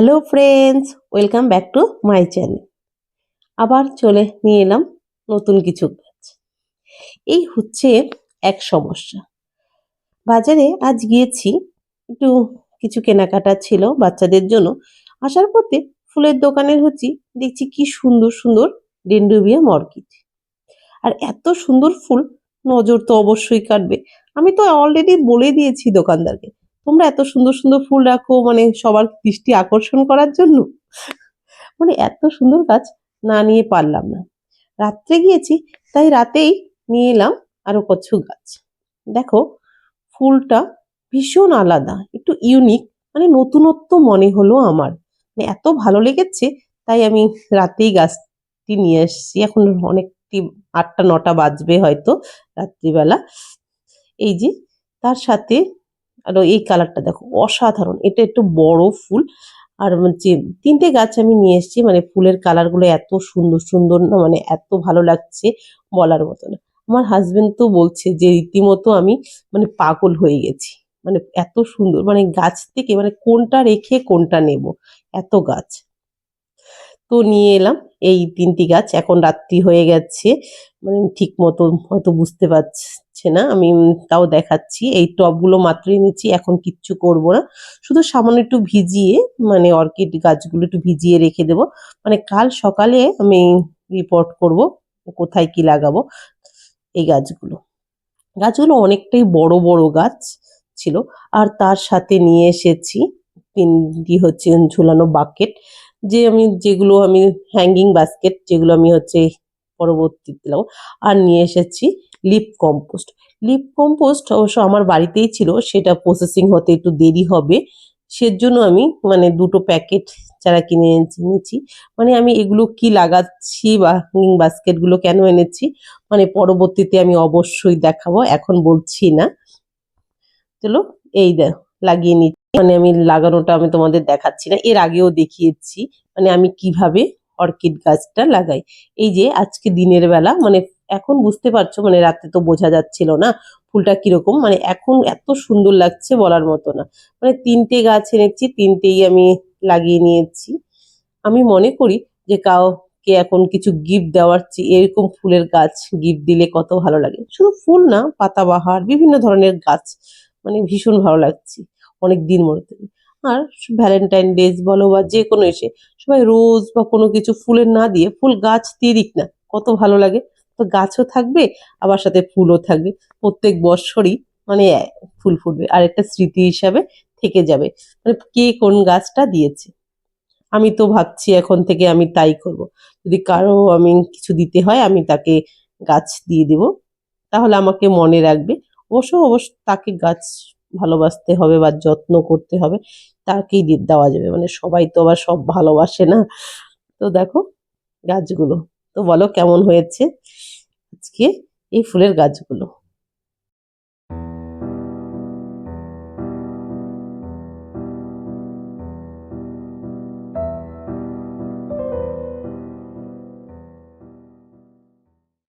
Hello friends welcome back to my channel আবার চলে নিয়ে এলাম নতুন কিছু গাছ এই হচ্ছে এক সমস্যা। বাজারে আজ গিয়েছি, একটু কিছু কেনাকাটা ছিল বাচ্চাদের জন্য। আসার পথে ফুলের দোকানের হচ্ছি, দেখছি কি সুন্দর সুন্দর ডেন্ডুবিয়াম অর্কিড আর এত সুন্দর ফুল, নজর তো অবশ্যই কাটবে। আমি তো অলরেডি বলে দিয়েছি দোকানদারকে তোমরা এত সুন্দর সুন্দর ফুল রাখো মানে সবার দৃষ্টি আকর্ষণ করার জন্য? মানে এত সুন্দর গাছ না নিয়ে পারলাম না। রাত্রে গিয়েছি, তাই রাতেই নিয়ে এলাম আরও কিছু গাছ। দেখো, ফুলটা ভীষণ আলাদা, একটু ইউনিক মানে নতুনত্ব মনে হলো আমার। মানে এত ভালো লেগেছে, তাই আমি রাতেই গাছটি নিয়ে এসেছি। এখন অনেকটি আটটা নটা বাজবে হয়তো রাত্রিবেলা। এই যে, তার সাথে আরও এই কালারটা দেখো, অসাধারণ। এটা একটু বড় ফুল। আর যে তিনটে গাছ আমি নিয়ে এসেছি মানে ফুলের কালারগুলো এত সুন্দর সুন্দর না মানে এত ভালো লাগছে বলার মতো না। আমার হাজবেন্ড তো বলছে যে রীতিমতো আমি মানে পাগল হয়ে গেছি। মানে এত সুন্দর মানে গাছ থেকে মানে কোনটা রেখে কোনটা নেব, এত গাছ। তো নিয়ে এলাম এই তিনটি গাছ, এখন রাত্রি হয়ে গেছে। মানে ঠিক মতো হয়তো বুঝতে পারছে না, আমি তাও দেখাচ্ছি। এই টবগুলো মাত্রই নিচ্ছি, এখন কিচ্ছু করব না। শুধু সামান্য একটু ভিজিয়ে মানে অর্কিড গাছগুলো একটু ভিজিয়ে রেখে দেব। মানে কাল সকালে আমি রিপোর্ট করব কোথায় কি লাগাবো এই গাছগুলো। গাছগুলো অনেকটাই বড় বড় গাছ ছিল। আর তার সাথে নিয়ে এসেছি তিনটি হচ্ছে ঝুলানো বাকেট, যে আমি যেগুলো আমি হ্যাঙ্গিং বাস্কেট যেগুলো আমি হচ্ছে পরবর্তীতে লাগাবো। আর নিয়ে এসেছি লিপ কম্পোস্ট লিপ কম্পোস্ট অবশ্য আমার বাড়িতেই ছিল, সেটা প্রসেসিং হতে একটু দেরি হবে। সেজন্য আমি মানে দুটো প্যাকেট চারা কিনে এনেছি মানে আমি এগুলো কি লাগাচ্ছি বা বাস্কেটগুলো কেন এনেছি মানে পরবর্তীতে আমি অবশ্যই দেখাবো, এখন বলছি না। চলো, এই লাগিয়ে নিচ্ছি মানে আমি লাগানোটা আমি তোমাদের দেখাচ্ছি না, এর আগেও দেখিয়েছি। মানে আমি কীভাবে অর্কিড গাছটা লাগাই। এই যে আজকে দিনের বেলা মানে এখন বুঝতে পারছ মানে রাতে তো বোঝা যাচ্ছিল না ফুলটা কীরকম মানে এখন এত সুন্দর লাগছে বলার মতো না। মানে তিনটে গাছ এনেছি, তিনটেই আমি লাগিয়ে নিয়েছি। আমি মনে করি যে কাউকে এখন কিছু গিফট দেওয়ার চেয়ে এরকম ফুলের গাছ গিফট দিলে কত ভালো লাগে। শুধু ফুল না, পাতাবাহার, বিভিন্ন ধরনের গাছ মানে ভীষণ ভালো লাগছে অনেক দিন মনে থেকে আর ভ্যালেন্টাইন ডেজ বলো বা যে কোনো এসে সবাই রোজ বা কোনো কিছু ফুলের না দিয়ে ফুল গাছ দিয়ে দিক না, কত ভালো লাগে। তো গাছও থাকবে, আবার সাথে ফুলও থাকবে। প্রত্যেক বৎসরই মানে ফুল ফুটবে। আর একটা স্মৃতি হিসাবে থেকে যাবে। মানে কে কোন গাছটা দিয়েছে? আমি তো ভাবছি এখন থেকে আমি তাই করব। যদি কারও আমি কিছু দিতে হয়, আমি তাকে গাছ দিয়ে দেব। তাহলে আমাকে মনে রাখবে। অবশ্য অবশ্য তাকে গাছ ভালোবাসতে হবে বা যত্ন করতে হবে, তাকেই দেওয়া যাবে। মানে সবাই তো আবার সব ভালোবাসে না। তো দেখো, গাছগুলো। তো বলো কেমন হয়েছে? আজকে এই ফুলের গাছগুলো।